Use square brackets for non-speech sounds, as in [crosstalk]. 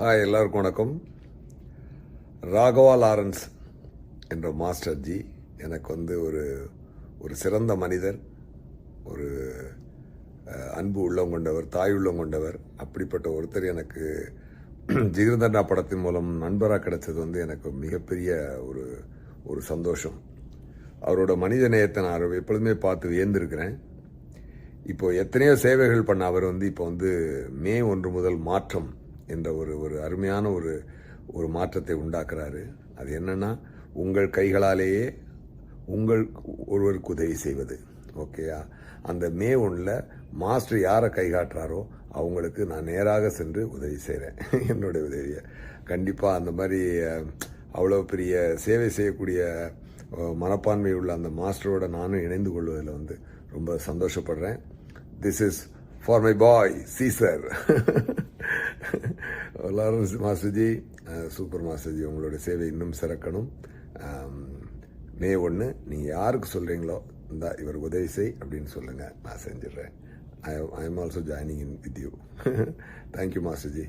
Hi எல்லாருக்கும் வணக்கம். ராகவா லாரன்ஸ் என்ற மாஸ்டர் ஜி எனக்கு வந்து ஒரு ஒரு சிறந்த மனிதர் ஒரு அன்பு உள்ளம் கொண்டவர் தாய் உள்ளம் கொண்டவர். அப்படிப்பட்ட ஒருத்தர் எனக்கு [clears throat] ஜிகிருதண்டா படத்தின் மூலம் நண்பராக கிடைச்சது வந்து எனக்கு மிகப்பெரிய ஒரு ஒரு சந்தோஷம். அவரோட மனித நேயத்தை நான் எப்பொழுதுமே பார்த்து வியந்திருக்கிறேன். இப்போது எத்தனையோ சேவைகள் பண்ண அவர் வந்து இப்போ வந்து மே ஒன்று முதல் மாற்றம் என்ற ஒரு ஒரு அருமையான ஒரு ஒரு மாற்றத்தை உண்டாக்குறாரு. அது என்னென்னா உங்கள் கைகளாலேயே உங்கள் ஒருவருக்கு உதவி செய்வது. ஓகேயா அந்த மே ஒன்றில் மாஸ்டர் யாரை கை காட்டுறாரோ அவங்களுக்கு நான் நேராக சென்று உதவி செய்கிறேன் [laughs] என்னுடைய உதவியை. கண்டிப்பாக அந்த மாதிரி அவ்வளோ பெரிய சேவை செய்யக்கூடிய மனப்பான்மை உள்ள அந்த மாஸ்டரோட நானும் இணைந்து கொள்வதில் வந்து ரொம்ப சந்தோஷப்படுறேன். This is for my boy Caesar Lawrence master ji super master ji உங்களோட சேவை இன்னும் சிறக்கணும். மே ஒன்று நீங்கள் யாருக்கு சொல்கிறீங்களோ இந்த இவர் உதவி செய் அப்படின்னு சொல்லுங்கள் நான் செஞ்சிடுறேன். I I am also joining in with you thank you master ji